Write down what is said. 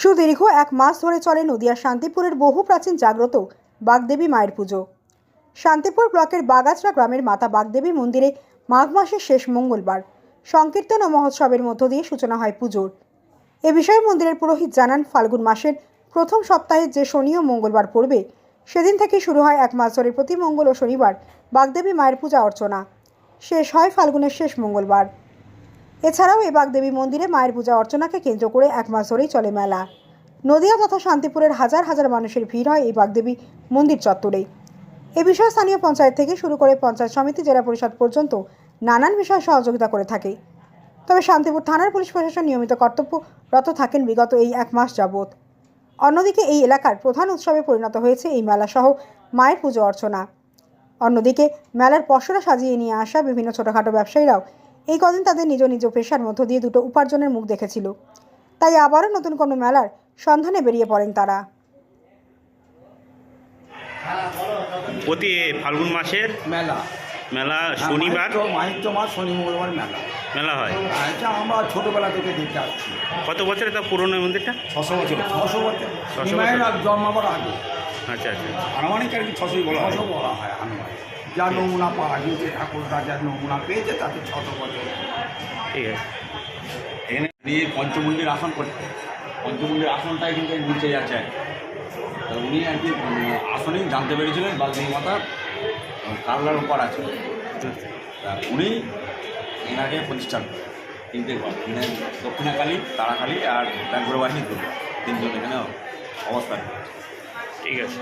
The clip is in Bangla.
সুদীর্ঘ এক মাস ধরে চলে নদিয়ার শান্তিপুরের বহু প্রাচীন জাগ্রত বাগদেবী মায়ের পুজো। শান্তিপুর ব্লকের বাগাছড়া গ্রামের মাতা বাগদেবী মন্দিরে মাঘ মাসের শেষ মঙ্গলবার সংকীর্তন ও মহোৎসবের মধ্য দিয়ে সূচনা হয় পুজোর। এ বিষয়ে মন্দিরের পুরোহিত জানান, ফাল্গুন মাসের প্রথম সপ্তাহে যে শনি ও মঙ্গলবার পড়বে, সেদিন থেকে শুরু হয় এক মাস ধরে প্রতি মঙ্গল ও শনিবার বাগদেবী মায়ের পূজা অর্চনা। শেষ হয় ফাল্গুনের শেষ মঙ্গলবার। এছাড়াও এই বাগদেবী মন্দিরে মায়ের পূজা অর্চনাকে কেন্দ্র করে এক মাস ধরেই চলে মেলা। নদিয়া তথা শান্তিপুরের হাজার হাজার মানুষের ভিড় হয় এই বাগদেবী মন্দির চত্বরে এ বিষয়ে স্থানীয় পঞ্চায়েত থেকে শুরু করে পঞ্চায়েত সমিতি, জেলা পরিষদ পর্যন্ত নানান বিষয়ে সহযোগিতা করে থাকে। তবে শান্তিপুর থানার পুলিশ প্রশাসন নিয়মিত কর্তব্যরত থাকেন বিগত এই এক মাস যাবৎ। অন্যদিকে এই এলাকার প্রধান উৎসবে পরিণত হয়েছে এই মেলা সহ মায়ের পুজো অর্চনা। অন্যদিকে মেলার পশরা সাজিয়ে নিয়ে আসা বিভিন্ন ছোটোখাটো ব্যবসায়ীরাও এই কদিন তাদের নিজ নিজ পেশার মধ্য দিয়ে দুটো উপার্জনের মুখ দেখেছিল। তাই আবারও নতুন কোনো মেলার সন্ধানে বেরিয়ে পড়েন তারা। প্রতি ফাল্গুন মাসের মেলা। মেলা শনিবার। মাহিত্য- মাস শনি মঙ্গলবার মেলা। মেলা হয়। এটা আমরা ছোটবেলা থেকে দেখতে আসছি। কত বছরে তা পুরনো মন্দিরটা? ছশো বছর। ছশো বছর। ছশো বছর। জন্মাবার আগে। আচ্ছা আচ্ছা। আনুমানিক আর কি ছশোই বলা ছশো বলা হয় আনুমানিক। যা নমুনা পাওয়া গিয়েছে ঠাকুর রাজার নমুনা পেয়েছে তাতে ছশো বছর ঠিক আছে। এখানে নিয়ে পঞ্চমুণ্ডির আসন করতে পঞ্চমুণ্ডির আসনটাই কিন্তু এই নিচে যাচ্ছে। তো উনি আর কি আসনেই জানতে পেরেছিলেন বাগদেবী মাতা উম, উপর আছে। তা উনি এনাকে প্রতিষ্ঠান করেন। তিনটে ঘর। এখানে দক্ষিণাকালী তারাকালী আর ব্যাঙ্গরবাহিনী দুর্গা তিনজন এখানে অবস্থান ঠিক আছে।